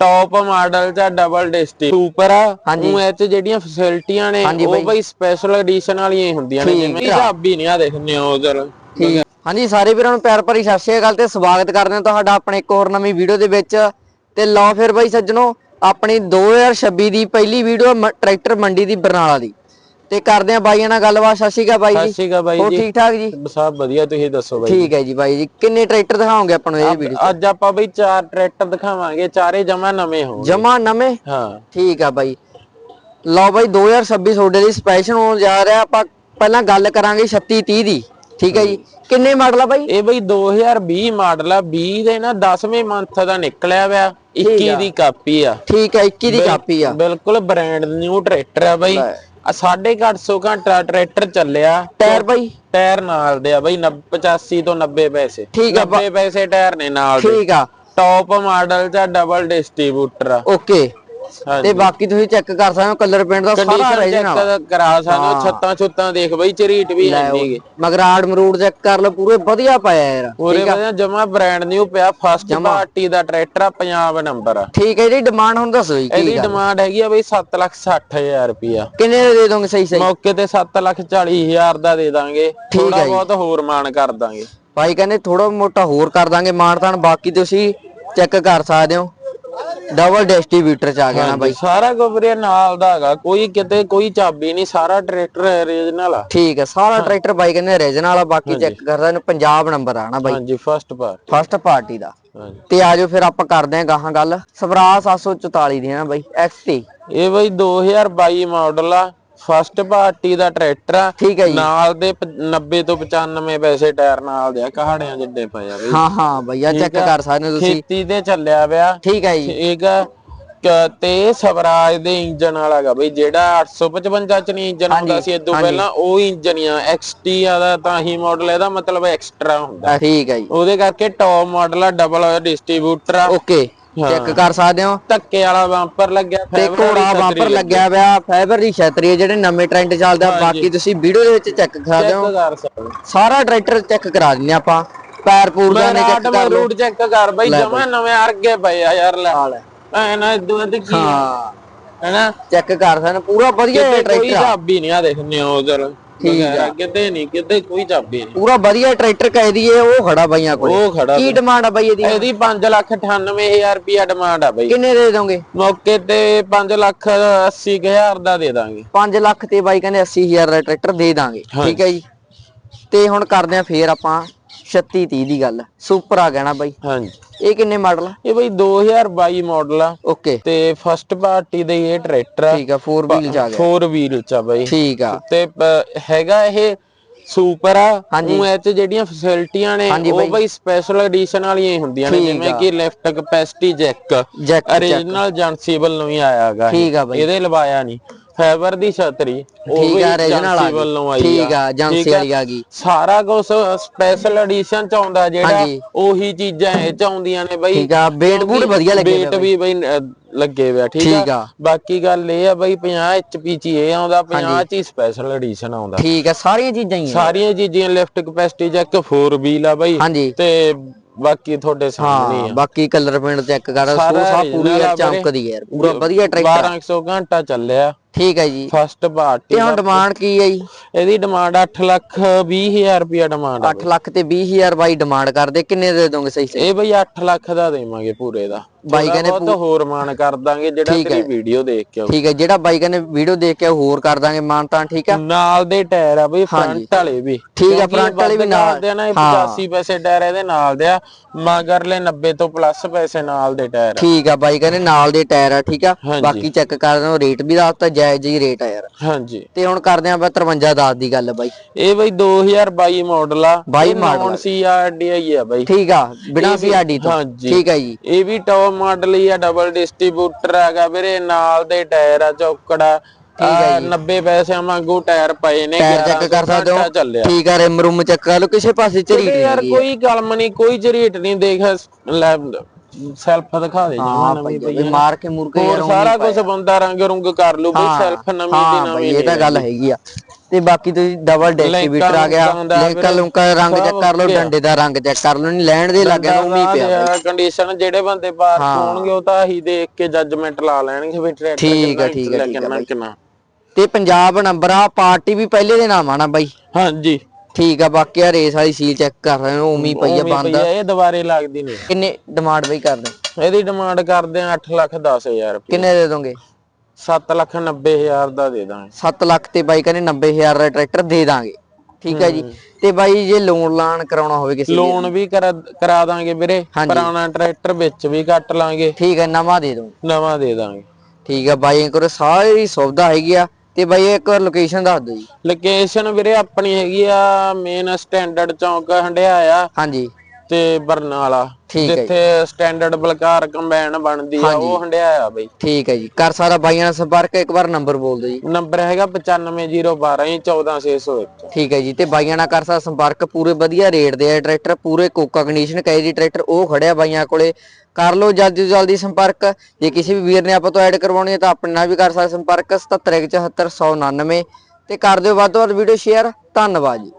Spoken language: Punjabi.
ਟੌਪ ਮਾਡਲ ਚ ਡਬਲ ਡਿਸਟੀ ਸੁਪਰ ਆ ਹਾਂਜੀ। ਉਹ ਇਹ ਚ ਜਿਹੜੀਆਂ ਫੈਸਿਲਿਟੀਆਂ ਨੇ ਹਾਂਜੀ ਉਹ ਬਾਈ। ਬਈ ਸਪੈਸ਼ਲ ਐਡੀਸ਼ਨ ਵਾਲੀਆਂ ਹੀ ਹੁੰਦੀਆਂ ਨੇ ਠੀਕ ਜਿਵੇਂ ਆ। ਚਾਬੀ ਨਹੀਂ ਆ ਦੇਖਨੇ ਹੋ ਉਧਰ ਠੀਕ ਹੈ ਹਾਂਜੀ ਸਾਰੇ ਵੀਰਾਂ ਨੂੰ ਪਿਆਰ ਭਰੀ ਸਤਿ ਸ਼੍ਰੀ ਅਕਾਲ ਤੇ ਸਵਾਗਤ ਕਰਦੇ ਹਾਂ ਤੁਹਾਡਾ ਆਪਣੇ ਇੱਕ ਹੋਰ ਨਵੀਂ ਵੀਡੀਓ ਦੇ ਵਿੱਚ ਤੇ ਲਓ ਫਿਰ ਬਾਈ ਸੱਜਣੋ ਆਪਣੀ 2026 ਦੀ ਪਹਿਲੀ ਵੀਡੀਓ ਮ- ਟਰੈਕਟਰ ਮੰਡੀ ਦੀ ਬਰਨਾਲਾ ਦੀ ਤੇ ਕਰਦੇ ਹਾਂ ਬਾਈਆਂ ਨਾਲ ਗੱਲਬਾਤ। ਸਤਿ ਸ਼੍ਰੀ ਅਕਾਲ ਬਾਈ ਸਤਿ ਜੀ ਸ਼੍ਰੀ ਅਕਾਲ ਬਾਈ ਹੋਰ ਜੀ। ਠੀਕ ਠਾਕ ਜੀ? ਸਭ ਵਧੀਆ ਤੁਸੀਂ ਦੱਸੋ ਬਾਈ ਠੀਕ ਹੈ ਜੀ ਬਾਈ ਜੀ। ਕਿੰਨੇ ਟਰੈਕਟਰ ਦਿਖਾਓਗੇ ਆਪਾਂ ਨੂੰ ਇਹ ਵੀਡੀਓ ਅੱਜ ਆਪਾਂ ਬਈ ਚਾਰ ਟਰੈਕਟਰ ਦਿਖਾਵਾਂਗੇ ਚਾਰੇ ਜਮਾ ਨਵੇਂ ਹੋਣਗੇ। ਜਮਾ ਨਵੇਂ? ਹਾਂ। ਠੀਕ ਆ ਬਾਈ। ਲਓ ਬਾਈ 2026 ਤੁਹਾਡੇ ਲਈ ਸਪੈਸ਼ਲ ਹੋਣ ਜਾ ਰਿਹਾ। ਆਪਾਂ ਪਹਿਲਾਂ ਗੱਲ ਕਰਾਂਗੇ 36 30 ਦੀ। ਠੀਕ ਹੈ ਜੀ। ਕਿੰਨੇ ਮਾਡਲ ਆ ਬਾਈ? ਇਹ ਬਈ 2020 ਮਾਡਲ ਆ। 20 ਦੇ ਨਾ 10ਵੇਂ ਮੰਥ ਦਾ ਨਿਕਲਿਆ ਹੋਇਆ 21 ਦੀ ਕਾਪੀ ਆ। ਠੀਕ ਹੈ 21 ਦੀ ਕਾਪੀ ਆ। ਬਿਲਕੁਲ ਬ੍ਰਾਂਡ ਨਿਊ ਟਰੈਕਟਰ ਆ ਬਈ। ਲੈ। ਆ 850 ਘੰਟਾ ਟਰੈਕਟਰ ਚੱਲਿਆ। ਟਾਇਰ ਬਾਈ? ਟਾਇਰ ਨਾਲ ਦੇ ਆ ਬਈ 85 ਤੋਂ 90 ਪੈਸੇ। ਠੀਕ ਆ ਬਾ- 90 ਪੈਸੇ ਟਾਇਰ ਨੇ ਨਾਲ ਦੇ। ਠੀਕ ਆ। ਟੌਪ ਮਾਡਲ ਚ ਡਬਲ ਡਿਸਟ੍ਰੀਬਿਊਟਰ ਆ। ਓਕੇ। ਤੇ ਬਾਕੀ ਤੁਸੀਂ ਚੈੱਕ ਕਰ ਸਕਦੇ ਹੋ ਕਲਰ ਪੇਂਟ ਦਾ ਸਾਰਾ ਰੀਜਨਲ ਚੈੱਕ ਕਰਾ ਸਕਦੇ ਹੋ ਛੱਤਾਂ ਛੁੱਤਾਂ ਦੇਖ ਬਈ ਝਰੀਟ ਵੀ ਹੈ ਨਹੀਂਗੇ ਮਗਰਾੜ ਮਰੂੜ ਚੈੱਕ ਕਰ ਲਓ ਪੂਰੇ ਵਧੀਆ ਪਾਇਆ ਯਾਰ। ਪੂਰੇ ਵਧੀਆ ਜਮਾ ਬ੍ਰਾਂਡ ਨਿਊ ਪਿਆ ਫਸਟ ਪਾਰਟੀ ਦਾ ਟਰੈਕਟਰ ਆ ਪੰਜਾਬ ਨੰਬਰ ਆ। ਠੀਕ ਹੈ ਜੀ ਡਿਮਾਂਡ ਹੁਣ ਦੱਸੋ ਜੀ ਕੀ ਇਹਦੀ ਡਿਮਾਂਡ ਹੈਗੀ ਆ ਬਈ 7 ਲੱਖ 60 ਹਜ਼ਾਰ ਰੁਪਿਆ ਕਿੰਨੇ ਦੇ ਦੇ ਦੋਗੇ ਸਹੀ ਸਹੀ ਮੌਕੇ ਤੇ 7 ਲੱਖ 40 ਹਜ਼ਾਰ ਦਾ ਦੇ ਦਾਂਗੇ। ਥੋੜਾ। ਬਹੁਤ ਹੋਰ ਮਾਨ ਕਰ ਦਾਂਗੇ। ਭਾਈ ਕਹਿੰਦੇ ਥੋੜਾ ਮੋਟਾ ਹੋਰ ਕਰ ਦਾਂਗੇ ਮਾਨਤਾਨ ਬਾਕੀ ਤੁਸੀਂ ਚੈੱਕ ਕਰ ਸਕਦੇ ਹੋ। ਡਬਲ ਡਿਸਟ੍ਰੀਬਿਊਟਰ ਚ ਆ ਗਿਆ ਨਾ ਬਾਈ। ਸਾਰਾ ਗੋਬਰੇ ਨਾਲ ਦਾ ਹੈਗਾ ਕੋਈ ਕਿਤੇ ਕੋਈ ਚਾਬੀ ਨਹੀਂ ਸਾਰਾ ਟਰੈਕਟਰ ਓਰੀਜਨਲ ਆ। ਠੀਕ ਹੈ ਸਾਰਾ ਟਰੈਕਟਰ ਬਾਈ ਕਹਿੰਦੇ ਰੀਜਨਲ ਆ ਬਾਕੀ ਚੈੱਕ ਕਰ ਸਕਦੇ ਹੋ ਪੰਜਾਬ ਨੰਬਰ ਆ ਨਾ ਬਾਈ। ਹਾਂਜੀ ਫਸਟ ਪਾਰਟ ਫਸਟ ਪਾਰਟੀ ਦਾ। ਤੇ ਆਜੋ ਫਿਰ ਆਪਾਂ ਕਰਦੇ ਆਂ ਗਾਹਾਂ ਗੱਲ। ਸਵਰਾਜ 744 ਦੀ ਹੈ ਨਾ ਬਾਈ XT ਇਹ ਬਈ 2022 ਮਾਡਲ ਆ। ਫਸਟ ਪਾਰਟੀ ਦਾ ਟਰੈਕਟਰ ਆ। ਠੀਕ ਹੈ ਜੀ। ਨਾਲ ਦੇ ਪ- 90 ਤੋਂ 95 ਪੈਸੇ ਟਾਇਰ ਨਾਲ ਦੇ ਆ ਕਹਾੜਿਆਂ ਜਿੱਡੇ ਪਏ ਆ ਬਈ। ਹਾਂ ਹਾਂ ਭਈਆ ਚੈੱਕ ਕਰ ਸਕਦੇ ਹੋ ਤੁਸੀਂ। ਖੇਤੀ ਤੇ ਚੱਲਿਆ ਪਿਆ। ਠੀਕ ਹੈ ਜੀ। ਠੀਕ ਆ? ਕ- ਤੇ ਸਵਰਾਜ ਦੇ ਇੰਜਨ ਵਾਲਾ ਗਾ ਬਈ ਜਿਹੜਾ 855 ਚ ਨਹੀਂ ਇੰਜਨ ਹੁੰਦਾ ਸੀ ਇਦੋਂ ਪਹਿਲਾਂ ਉਹ ਇੰਜਨ ਆ XT ਆ ਦਾ ਤਾਂ ਹੀ ਮਾਡਲ ਇਹਦਾ ਮਤਲਬ ਐਕਸਟਰਾ ਹੁੰਦਾ। ਆ, ਠੀਕ ਹੈ ਜੀ। ਉਹਦੇ ਕਰਕੇ ਟੌਪ ਮਾਡਲ ਆ ਡਬਲ ਡਿਸਟ੍ਰੀਬਿਊਟਰ ਆ। ਓਕੇ। ਚੈੱਕ ਕਰ ਸਕਦੇ ਹੋ। ਧੱਕੇ ਵਾਲਾ ਬੰਪਰ ਲੱਗਿਆ ਤੇ ਘੋੜਾ ਬੰਪਰ ਲੱਗਿਆ ਪਿਆ ਫਾਈਬਰ ਦੀ ਛਤਰੀ ਹੈ ਜਿਹੜੇ ਨਵੇਂ ਟ੍ਰੈਂਡ ਚੱਲਦਾ ਬਾਕੀ ਤੁਸੀਂ ਵੀਡੀਓ ਦੇ ਵਿੱਚ ਚੈੱਕ ਕਰ ਸਕਦੇ ਹੋ। ਸਾਰਾ ਟਰੈਕਟਰ ਚੈੱਕ ਕਰਾ ਦਿੰਨੇ ਆਪਾਂ। ਪੈਰ ਪੂਰ ਦਾ ਨੇ ਚੈੱਕ ਕਰ ਰੂਟ ਚੈੱਕ ਕਰ ਬਈ ਜਮਾ ਨਵੇਂ ਅਰਗੇ ਪਏ ਆ ਯਾਰ ਲੈ। ਐ ਨਾ ਇਦੋਂ ਤੇ ਕੀ ਹਾਂ। ਹੈਨਾ ਚੈੱਕ ਕਰ ਸਕਦੇ ਪੂਰਾ ਵਧੀਆ ਕੋਈ ਟਰੈਕਟਰ ਆ। ਚਾਬੀ ਨਹੀਂ ਆ ਦੇਖਨੇ ਹੋ ਉਧਰ ਠੀਕ ਆ। ਕਿਤੇ ਨਹੀਂ ਕਿਤੇ ਕੋਈ ਚਾਬੀ ਨਹੀਂ। ਪੂਰਾ ਵਧੀਆ ਟਰੈਕਟਰ ਕਹਿ ਦਈਏ ਉਹ ਖੜਾ ਬਾਈਆਂ ਕੋਲ। ਉਹ ਖੜਾ ਕੀ ਡਿਮਾਂਡ ਆ ਬਾਈ ਇਹਦੀ? ਇਹਦੀ 5 ਲੱਖ 98000 ਰੁਪਿਆ ਡਿਮਾਂਡ ਆ ਬਈ। ਕਿੰਨੇ ਦੇ ਦੋਗੇ ਮੌਕੇ ਤੇ 5 ਲੱਖ 80 ਹਜ਼ਾਰ ਦਾ ਦੇ ਦਾਂਗੇ। 5 ਲੱਖ ਤੇ ਬਾਈ ਕਹਿੰਦੇ 80000 ਦਾ ਟਰੈਕਟਰ ਦੇ ਦਾਂਗੇ ਠੀਕ ਹੈ ਜੀ। ਤੇ ਹੁਣ ਕਰਦੇ ਆ ਫੇਰ ਆਪਾਂ 36 30 ਦੀ ਗੱਲ। ਸੁਪਰ ਆ ਗਿਆ ਨਾ ਬਾਈ। ਹਾਂਜੀ। ਇਹ ਕਿੰਨੇ ਮਾਡਲ ਆ? ਇਹ ਬਈ 2022 ਮਾਡਲ ਆ। ਓਕੇ। ਤੇ ਫਸਟ ਪਾਰਟੀ ਦੇ ਇਹ ਟਰੈਕਟਰ ਆ। ਠੀਕ ਆ 4 ਵੀਲ ਚ ਆ ਗਿਆ। 4 ਵੀਲ ਚ ਆ ਬਈ। ਠੀਕ ਆ। ਤੇ ਹੈਗਾ ਇਹ ਸੁਪਰ ਆ। ਹਾਂਜੀ। ਉਹ ਇਹ ਚ ਜਿਹੜੀਆਂ ਫੈਸਿਲਿਟੀਆਂ ਨੇ ਉਹ ਬਾਈ। ਸਪੈਸ਼ਲ ਐਡੀਸ਼ਨ ਵਾਲੀਆਂ ਹੀ ਹੁੰਦੀਆਂ ਨੇ ਜਿਵੇਂ। ਕਿ left capacity jack jack origignal ਜੰਸੀਬਲ ਨੂੰ ਹੀ ਆਇਆਗਾ ਠੀਕ ਆ ਬਾਈ। ਇਹਦੇ ਲਵਾਇਆ ਨਹੀਂ। ਫਾਈਬਰ ਦੀ ਛਤਰੀ ਉਹ ਠੀਕ ਵੀ ਆ ਵੱਲੋਂ ਆਈ ਠੀਕ ਆ ਜਾਂਸੀ ਠੀਕ ਆ। ਵਾਲੀ ਆ ਗਈ। ਸਾਰਾ ਕੁਝ ਸਪੈਸ਼ਲ ਐਡੀਸ਼ਨ ਚ ਆਉਂਦਾ ਜਿਹੜਾ ਹਾਂਜੀ। ਉਹੀ ਚੀਜ਼ਾਂ ਇਹ ਚ ਆਉਂਦੀਆਂ ਨੇ ਬਈ। ਠੀਕ ਆ ਬੇਟ ਬੂਟ ਵਧੀਆ ਲੱਗੇ ਵੇਟ ਵੀ ਬਈ। ਲੱਗੇ ਹੋਇਆ ਠੀਕ ਠੀਕ ਆ? ਆ। ਬਾਕੀ ਗੱਲ ਇਹ ਆ ਬਈ 50 ਐਚਪੀ ਚ ਹੀ ਇਹ ਆਉਂਦਾ 50 ਚ ਹੀ ਸਪੈਸ਼ਲ ਐਡੀਸ਼ਨ ਆਉਂਦਾ। ਠੀਕ ਆ ਸਾਰੀਆਂ ਚੀਜ਼ਾਂ ਹੀ ਆ। ਸਾਰੀਆਂ ਚੀਜ਼ਾਂ ਲਿਫਟ ਕਪੈਸਿਟੀ ਜੈਕ 4 ਵੀਲ ਆ ਬਈ। ਹਾਂਜੀ। ਤੇ ਬਾਕੀ ਤੁਹਾਡੇ ਸਾਹਮਣੇ ਹਾਂ ਆ। ਬਾਕੀ ਕਲਰ ਪੇਂਟ ਚੈੱਕ ਕਰ ਸੋ ਸਾਰਾ ਸਾ ਪੂਰੀ original ਆ ਚਮਕਦੀ ਯਾਰ ਪੂਰਾ ਵਧੀਆ ਟਰੈਕਟਰ 1200 ਘੰਟਾ ਚੱਲਿਆ। ਠੀਕ ਹੈ ਜੀ। ਫਸਟ ਪਾਰਟੀ ਤੇ ਹੁਣ ਡਿਮਾਂਡ ਕੀ ਹੈ ਜੀ? ਇਹਦੀ ਡਿਮਾਂਡ 8 ਲੱਖ 20 ਹਜ਼ਾਰ ਰੁਪਿਆ ਡਿਮਾਂਡ 8 ਲੱਖ ਤੇ 20000 ਬਾਈ ਡਿਮਾਂਡ ਕਰਦੇ ਕਿੰਨੇ ਦੇ ਦੋਗੇ ਸਹੀ ਸਹੀ? ਇਹ ਬਈ 8 ਲੱਖ ਦਾ ਦੇਵਾਂਗੇ ਪੂਰੇ ਦਾ। ਬਾਈ ਕਹਿੰਦੇ ਬਹੁਤ ਹੋਰ ਮਾਨ ਕਰ ਦਾਂਗੇ ਜਿਹੜਾ ਤੇਰੀ ਹੈ। ਵੀਡੀਓ ਦੇਖ ਕੇ। ਠੀਕ ਹੈ ਜਿਹੜਾ ਬਾਈ ਕਹਿੰਦੇ ਵੀਡੀਓ ਦੇਖ ਕੇ ਹੋਰ ਕਰ ਦਾਂਗੇ ਮਾਨ ਤਾਂ ਠੀਕ ਆ। ਨਾਲ ਦੇ ਟਾਇਰ ਆ ਬਈ ਫਰੰਟ ਵਾਲੇ ਵੀ। ਠੀਕ ਆ, ਕਿਉਂਕਿ front ਵਾਲੇ ਵੀ ਨਾਲ। ਆ ਨਾ ਇਹ ਹਾਂ। 85 ਪੈਸੇ ਟਾਇਰ ਇਹਦੇ ਨਾਲ ਦੇ ਆ। ਮਗਰਲੇ 90 ਤੋਂ ਪਲੱਸ ਪੈਸੇ ਨਾਲ ਦੇ ਟਾਇਰ ਠੀਕ ਆ ਬਾਈ ਕਹਿੰਦੇ ਨਾਲ ਦੇ ਟਾਇਰ ਆ ਠੀਕ ਆ। ਬਾਕੀ ਚੈੱਕ ਕਰ ਦਿਓ ਰੇਟ ਵੀ ਦੱਸਤਾ ਜਾਇਜ਼ ਹੀ ਰੇਟ ਆ ਯਾਰ। ਹਾਂਜੀ। ਤੇ ਹੁਣ ਕਰਦੇ ਆਂ ਆਪਾਂ 53 10 ਦੀ ਗੱਲ ਬਾਈ। ਇਹ ਬਈ 2022 ਮਾਡਲ ਆ। 22 model ਆ। ਸੀਆਰਡੀਆਈ ਆ ਬਈ। ਠੀਕ ਆ ਬਿਨਾ ਸੀਆਰਡੀ ਤੋਂ। ਹਾਂਜੀ। ਠੀਕ ਆ ਜੀ। ਇਹ ਵੀ ਟੌਪ ਮਾਡਲ ਹੀ ਆ ਡਬਲ ਡਿਸਟ੍ਰੀਬਿਊਟਰ ਹੈਗਾ ਵੀਰੇ ਨਾਲ ਦੇ ਟਾਇਰ ਆ ਚੌਕੜਾ ਹੈ 90 ਪੈਸੇ ਵਾਂਗੂ ਟਾਇਰ ਪਏ ਨੇ ਟਾਇਰ ਚੈੱਕ 1100 ਕਰ ਸਕਦੇ ਹੋ। ਠੀਕ ਆ ਰਿਮ ਰੂਮ ਚੈੱਕ ਕਰ ਲਓ ਕਿਸੇ ਪਾਸੇ ਝਰੀਟ ਨਹੀਂ ਯਾਰ ਕੋਈ ਕਲਮ ਨਹੀਂ ਕੋਈ ਝਰੀਟ ਨਹੀਂ ਦੇਖ ਲੈ ਸੈਲਫ ਦਿਖਾ ਦੇ ਹਾਂ ਜਮਾ ਨਵੀਂ ਵੀ ਪਈ ਮਾਰ ਕੇ ਮੁਰ ਕੇ ਹੋਰ ਯਾਰ ਉਹ ਸਾਰਾ ਕੁਝ ਬੰਦਾ ਰੰਗ ਰੁੰਗ ਕਰ ਲੂ ਬਈ ਸੈਲਫ ਨਵੀਂ ਦੀ ਹਾਂ ਨਵੀਂ ਇਹ ਤਾਂ ਗੱਲ ਹੈਗੀ। ਆ। ਤੇ ਬਾਕੀ ਤੁਸੀਂ ਡਬਲ ਡਿਸਟ੍ਰੀਬਿਊਟਰ ਆ ਗਿਆ ਲੁੱਕਾਂ ਲਿੰਕ ਰੰਗ ਚੈੱਕ ਕਰ ਲਓ ਡੰਡੇ ਦਾ ਰੰਗ ਚੈੱਕ ਕਰ ਲਓ ਨਹੀਂ ਲੈਣ ਦੇ ਲੱਗਿਆ ਨੂੰ ਮੀ ਪਿਆ। ਕੰਡੀਸ਼ਨ ਜਿਹੜੇ ਬੰਦੇ ਪਾਰ ਹੋਣਗੇ ਉਹ ਤਾਂ ਆਹੀ ਦੇਖ ਕੇ ਜੱਜਮੈਂਟ ਲਾ ਲੈਣਗੇ ਵੀ ਟਰੈਕਟਰ ਠੀਕ ਆ, ਠੀਕ ਆ, ਠੀਕ ਆ ਕਿੰਨਾ ਕਿੰਨਾ। ਤੇ ਪੰਜਾਬ ਨੰਬਰ ਆ ਪਾਰਟੀ ਵੀ ਪਹਿਲੇ ਦੇ ਨਾਮ ਆ ਨਾ ਬਾਈ। ਹਾਂਜੀ। ਠੀਕ ਆ ਬਾਕੀ ਆ ਰੇਸ ਵਾਲੀ ਸੀਲ ਚੈੱਕ ਕਰ ਰਹੇ ਹੋ ਉਮੀ ਪਈ ਆ ਉਵੇਂ ਬੰਦ ਆ, ਇਹ ਦੁਬਾਰੇ ਲੱਗਦੀ ਨਹੀਂ। ਕਿੰਨੇ ਡਿਮਾਂਡ ਬਈ ਕਰਦੇ? ਇਹਦੀ ਡਿਮਾਂਡ ਕਰਦੇ ਆ 8 ਲੱਖ 10000 ਰੁਪਏ। ਕਿੰਨੇ ਦੇ ਦੋਗੇ? 7 ਲੱਖ 90000 ਦਾ ਦੇ ਦਾਂਗੇ। 7 ਲੱਖ ਤੇ ਬਾਈ ਕਹਿੰਦੇ 90000 ਦਾ ਟਰੈਕਟਰ ਦੇ ਦਾਂਗੇ। ਠੀਕ ਹੈ ਜੀ। ਤੇ ਬਾਈ ਜੇ ਲੋਨ ਲਾਣ ਕਰਾਉਣਾ ਹੋਵੇ ਕਿਸੇ ਲੋਨ ਵੀ ਕਰਾ ਕਰਾ ਦਾਂਗੇ ਵੀਰੇ। ਪੁਰਾਣਾ ਟਰੈਕਟਰ ਵਿੱਚ ਵੀ ਕੱਟ ਲਾਂਗੇ। ਠੀਕ ਹੈ ਨਵਾਂ ਦੇ ਦੋ ਨਵਾਂ ਦੇ ਦਾਂਗੇ। ਠੀਕ ਹੈ ਬਾਈ ਕੋਲ ਸਾਰੀ ਸੁਵਿਧਾ ਹੈਗੀ ਆ। ਤੇ ਬਾਈ ਇੱਕ ਵਾਰ ਲੋਕੇਸ਼ਨ ਦੱਸ ਦਿਓ ਜੀ। ਲੋਕੇਸ਼ਨ ਵੀਰੇ ਆਪਣੀ ਹੈਗੀ ਆ ਮੇਨ ਸਟੈਂਡਰਡ ਚੌਂਕ ਹੰਡਿਆਇਆ। ਹਾਂਜੀ। ਤੇ ਬਰਨਾਲਾ ਠੀਕ ਹੈ ਜੀ। ਜਿੱਥੇ ਸਟੈਂਡਰਡ ਬਲਕਾਰ ਕੰਬਾਈਨ ਬਣਦੀ ਆ ਉਹ ਹੰਡਿਆਇਆ ਬਈ। ਠੀਕ ਹੈ ਜੀ। ਕਰ ਸਾਰਾ ਬਾਈਆਂ ਨਾਲ ਸੰਪਰਕ ਇੱਕ ਵਾਰ ਨੰਬਰ ਬੋਲ ਦਿਓ ਜੀ। ਨੰਬਰ ਹੈਗਾ 95012 14601 ਠੀਕ ਹੈ ਜੀ ਤੇ ਬਾਈਆਂ ਨਾਲ ਕਰ ਸਕਦਾ ਸੰਪਰਕ ਪੂਰੇ ਵਧੀਆ ਰੇਟ ਦੇ ਆ ਟਰੈਕਟਰ ਪੂਰੇ ਕੋਕਾ ਕੰਡੀਸ਼ਨ ਕਹੇ ਜੀ ਟਰੈਕਟਰ ਉਹ ਖੜਿਆ ਬਾਈਆਂ ਕੋਲੇ। ਕਰ ਲਓ ਜਲਦੀ ਤੋਂ ਜਲਦੀ ਸੰਪਰਕ। ਜੇ ਕਿਸੇ ਵੀ ਵੀਰ ਨੇ ਆਪਾਂ ਤੋਂ ਐਡ ਕਰਵਾਉਣੀ ਹੈ ਤਾਂ ਆਪਣੇ ਨਾਲ ਵੀ ਕਰ ਸਕਦਾ ਸੰਪਰਕ 77747199 ਤੇ ਕਰ ਦਿਓ ਵੱਧ ਤੋਂ ਵੱਧ ਵੀਡੀਓ ਸ਼ੇਅਰ ਧੰਨਵਾਦ ਜੀ।